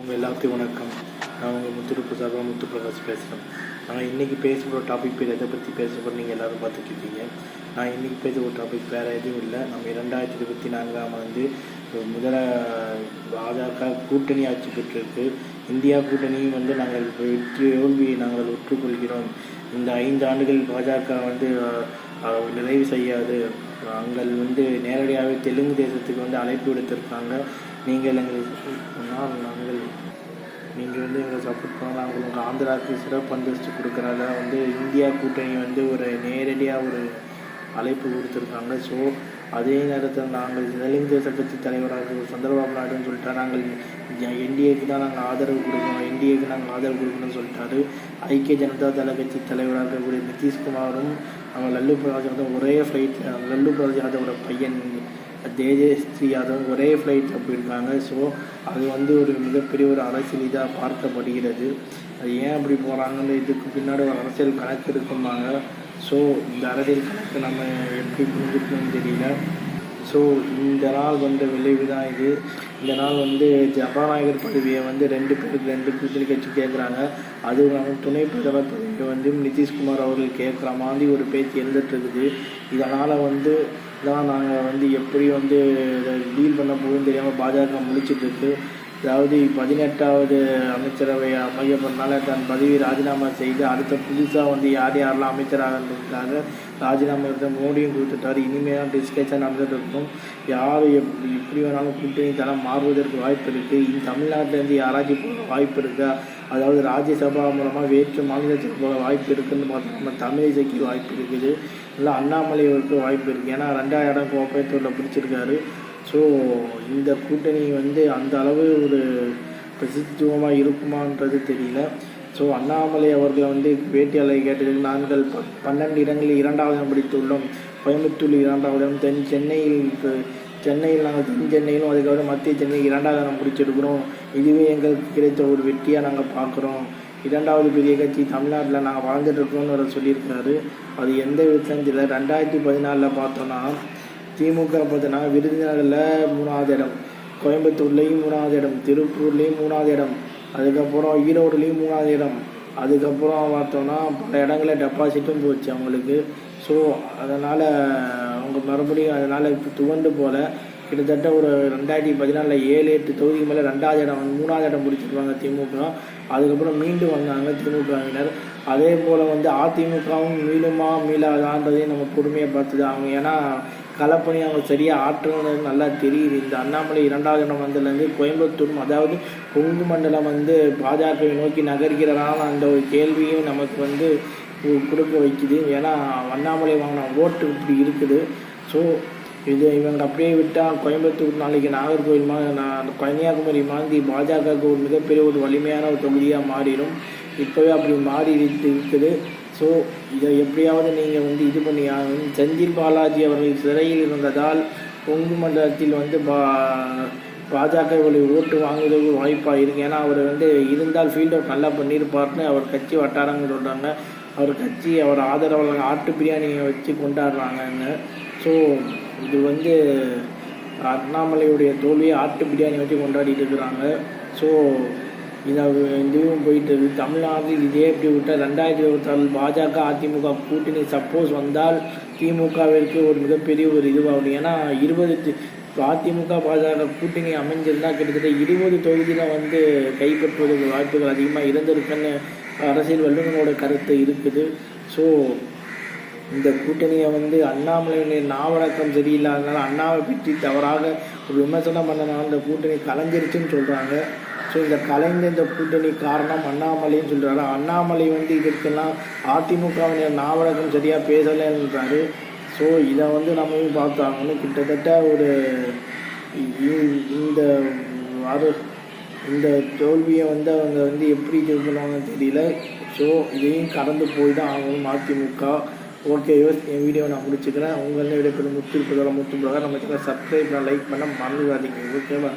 உங்கள் எல்லாத்தையும் வணக்கம். நான் உங்கள் முத்துரு பிரசாதா முத்து பிரகாஷ் பேசுகிறேன் நான் இன்றைக்கி பேச போகிற டாபிக் பேர் எதை பற்றி பேச போகிற நீங்கள் எல்லோரும் பார்த்துட்ருக்கீங்க நான் இன்றைக்கி பேச போகிற டாபிக் வேறு எதுவும் இல்லை. நம்ம இரண்டாயிரத்தி இருபத்தி நான்காம் ஆண்டு முதல பாஜக கூட்டணி ஆட்சி பெற்றிருக்கு. இந்தியா கூட்டணியும் வந்து நாங்கள் வெற்றி தோல்வியை நாங்கள் ஒற்றுக்கொள்கிறோம். இந்த ஐந்து ஆண்டுகள் பாஜக வந்து நிறைவு செய்யாது. அங்கள் வந்து நேரடியாகவே தெலுங்கு தேசத்துக்கு வந்து அழைப்பு விடுத்திருக்காங்க. நீங்கள் எங்களுக்கு சொன்னால் நாங்கள் நீங்கள் வந்து எங்களை சப்போர்ட் பண்ணலாம். உங்கள் ஆந்திராவுக்கு சிறப்பு அந்தஸ்து கொடுக்குறதா வந்து இந்தியா கூட்டணி வந்து ஒரு நேரடியாக ஒரு அழைப்பு கொடுத்துருக்காங்க ஸோ அதே நேரத்தில் நாங்கள் தெலுங்கு தேச கட்சி தலைவராக சந்திரபாபு நாயுடுன்னு சொல்லிட்டார். நாங்கள் என்டிஏக்கு தான் நாங்கள் ஆதரவு கொடுக்கணும். என்டிஏக்கு நாங்கள் ஆதரவு கொடுக்கணும்னு சொல்லிட்டாரு. ஐக்கிய ஜனதா தள கட்சி தலைவராக இருக்கக்கூடிய நிதிஷ்குமாரும் அவங்க லல்லு பிரசாத் யாதவ் ஒரே ஃப்ளைட் லல்லு பிரசாத் யாதவோட பையன் தேஜஸ்ரீ யாதவ் ஒரே ஃப்ளைட்டில் போயிருக்காங்க ஸோ அது வந்து ஒரு மிகப்பெரிய ஒரு அரசியல் இதாக பார்க்கப்படுகிறது. அது ஏன் அப்படி போகிறாங்கன்னு இதுக்கு பின்னாடி ஒரு அரசியல் கணக்கு இருக்குமாங்க ஸோ இந்த அரசியல் கணக்கு நம்ம எப்படி புரிஞ்சுக்கணும்னு தெரியல. ஸோ இந்த நாள் வந்த விளைவு தான் இது. இந்த நாள் வந்து ஜபாநாயகர் பதவியை வந்து ரெண்டு பேருக்கு ரெண்டு கூட்டணி கட்சி கேட்குறாங்க அதுவும் இல்லாமல் துணை பிரதமர் பதவியை வந்து நிதிஷ்குமார் அவர்கள் கேட்குற மாதிரி ஒரு பேச்சு எழுந்துட்டுருக்குது. இதனால் வந்து தான் நாங்கள் வந்து எப்படி வந்து டீல் பண்ண போகுதுன்னு தெரியாமல் பாஜக முழிச்சிட்டு அதாவது பதினெட்டாவது அமைச்சரவை அமையப்படுறதுனால தன் பதவி ராஜினாமா செய்து அடுத்த புதுசாக வந்து யார் யாரெல்லாம் அமைச்சராக ராஜினாமா இருந்த மோடியும் கொடுத்துட்டாரு. இனிமேலாம் டிஸ்கஷன் நடந்துட்டு இருக்கும். யார் எப்படி எப்படி வேணாலும் கூட்டணி தரம் மாறுவதற்கு வாய்ப்பு இருக்குது இந்த தமிழ்நாட்டிலேருந்து யாராச்சும் போக வாய்ப்பு இருக்கா? அதாவது ராஜ்யசபா மூலமாக வேற்று மாநிலத்துக்கு போக வாய்ப்பு இருக்குதுன்னு பார்த்தா நம்ம தமிழிசைக்கு வாய்ப்பு இருக்குது. இல்லை அண்ணாமலைவருக்கு வாய்ப்பு இருக்குது ஏன்னா ரெண்டாயிரம் கோப்பயத்தூரில் பிடிச்சிருக்காரு. ஸோ இந்த கூட்டணி வந்து அந்த அளவு ஒரு பிரசித்துவமாக இருக்குமான்றது தெரியல. ஸோ அண்ணாமலை அவர்களை வந்து வேட்டியாளரை கேட்டதுக்கு நாங்கள் ப பன்னெண்டு இடங்களில் இரண்டாவது இடம் பிடித்துள்ளோம். கோயம்புத்தூரில் இரண்டாவது இடம் தென் சென்னையில் சென்னையில் நாங்கள் தென் சென்னையிலும் அதுக்கப்புறம் மத்திய சென்னை இரண்டாவது இடம் பிடிச்சிருக்கிறோம். இதுவே எங்களுக்கு கிடைத்த ஒரு வெற்றியாக நாங்கள் பார்க்குறோம். இரண்டாவது பெரிய கட்சி தமிழ்நாட்டில் நாங்கள் வாழ்ந்துட்டு இருக்கோம்னு அவர் சொல்லியிருக்காரு அது எந்த விதத்துலையும் தெரியல. ரெண்டாயிரத்தி பதினாலில் பார்த்தோன்னா திமுக பார்த்தோன்னா விருதுநகரில் மூணாவது இடம். கோயம்புத்தூர்லேயும் மூணாவது இடம். திருப்பூர்லேயும் மூணாவது இடம். அதுக்கப்புறம் ஈரோடுலேயும் மூணாவது இடம். அதுக்கப்புறம் பார்த்தோன்னா பல இடங்களில் டெபாசிட்டும் போச்சு அவங்களுக்கு. ஸோ அதனால் அவங்க மறுபடியும் அதனால் இப்போ துவண்டு போல். கிட்டத்தட்ட ஒரு ரெண்டாயிரத்தி பதினாலில் ஏழு எட்டு தொகுதிக்கு மேலே ரெண்டாவது இடம் மூணாவது இடம் பிடிச்சிருப்பாங்க திமுக. அதுக்கப்புறம் மீண்டும் வந்தாங்க திமுகவினர். அதே போல் வந்து அதிமுகவும் மீளுமா மீளாதான்றதையும் நம்ம பொறுமையை பார்த்துதான் அவங்க ஏன்னா களப்பணி அவங்க சரியாக ஆற்றணும் நல்லா தெரியுது. இந்த அண்ணாமலை இரண்டாவது இடம் வந்ததுலேருந்து கோயம்புத்தூர் அதாவது கொங்கு மண்டலம் வந்து பாஜகவை நோக்கி நகர்கிறதான அந்த ஒரு கேள்வியும் நமக்கு வந்து கொடுக்க வைக்குது. ஏன்னா அண்ணாமலை வாங்கின ஓட்டு இப்படி இருக்குது. ஸோ இது இவங்க அப்படியே விட்டால் கோயம்புத்தூர் நாளைக்கு நாகர்கோவில் மா நான் கன்னியாகுமரி மாந்தி பாஜகவுக்கு ஒரு மிகப்பெரிய ஒரு வலிமையான ஒரு தொகுதியாக மாறிடும். இப்போவே அப்படி மாறி இருக்குது. ஸோ இதை எப்படியாவது நீங்கள் வந்து இது பண்ணி ஆகணும். செந்தில் பாலாஜி அவர்கள் சிறையில் இருந்ததால் கொங்கு மண்டலத்தில் வந்து பா பாஜக ஓட்டு வாங்குவதற்கு வாய்ப்பாக இருக்கு. ஏன்னா அவர் வந்து இருந்தால் ஃபீல்ட் அவுட் நல்லா பண்ணியிருப்பார்னு அவர் கட்சி வட்டாரங்கள் சொல்கிறாங்க அவர் கட்சி அவர் ஆதரவாளர்கள் ஆட்டு பிரியாணியை வச்சு கொண்டாடுறாங்கங்க ஸோ இது வந்து அண்ணாமலையுடைய தோல்வியை ஆட்டு பிரியாணி வச்சு கொண்டாடிட்டு இருக்கிறாங்க. ஸோ இதை இதுவும் போயிட்டு இருக்குது தமிழ்நாட்டில் இதே இப்படி விட்டால் ரெண்டாயிரத்தி இருபத்தாறு பாஜக அதிமுக கூட்டணி சப்போஸ் வந்தால் திமுகவிற்கு ஒரு மிகப்பெரிய ஒரு இதுவாகும். ஏன்னா இருபது அதிமுக பாஜக கூட்டணி அமைஞ்சிருந்தா கிட்டத்தட்ட இருபது தொகுதியில் வந்து கைப்பற்றுவதற்கு வாய்ப்புகள் அதிகமாக இருந்திருக்குன்னு அரசியல் வல்லுநரோட கருத்து இருக்குது. ஸோ இந்த கூட்டணியை வந்து அண்ணாமலையினுடைய நாவடக்கம் சரியில்லாதனால அண்ணாவை பற்றி தவறாக ஒரு விமர்சனம் பண்ணனால இந்த கூட்டணி கலைஞ்சிருச்சுன்னு சொல்கிறாங்க ஸோ இந்த கலைந்த இந்த கூட்டணி காரணம் அண்ணாமலைன்னு சொல்கிறாரு அண்ணாமலை வந்து இதற்கெல்லாம் அதிமுகவினர் நாவலகம் சரியாக பேசலைன்றாரு. ஸோ இதை வந்து நம்ம பார்த்தாங்கன்னு கிட்டத்தட்ட ஒரு இந்த அரு இந்த தோல்வியை வந்து அவங்க வந்து எப்படி இது பண்ணுவாங்கன்னு தெரியல. ஸோ இதையும் கடந்து போய் தான் ஆகணும் அதிமுக. ஓகே என் வீடியோ நான் முடிச்சுக்கிறேன். உங்களில் விடைபெறும் முத்து இருப்பதால் முத்து பிரகாரம் நம்ம சேனல் சப்ஸ்கிரைப் லைக் பண்ண மறந்துடாதீங்க. ஓகேவா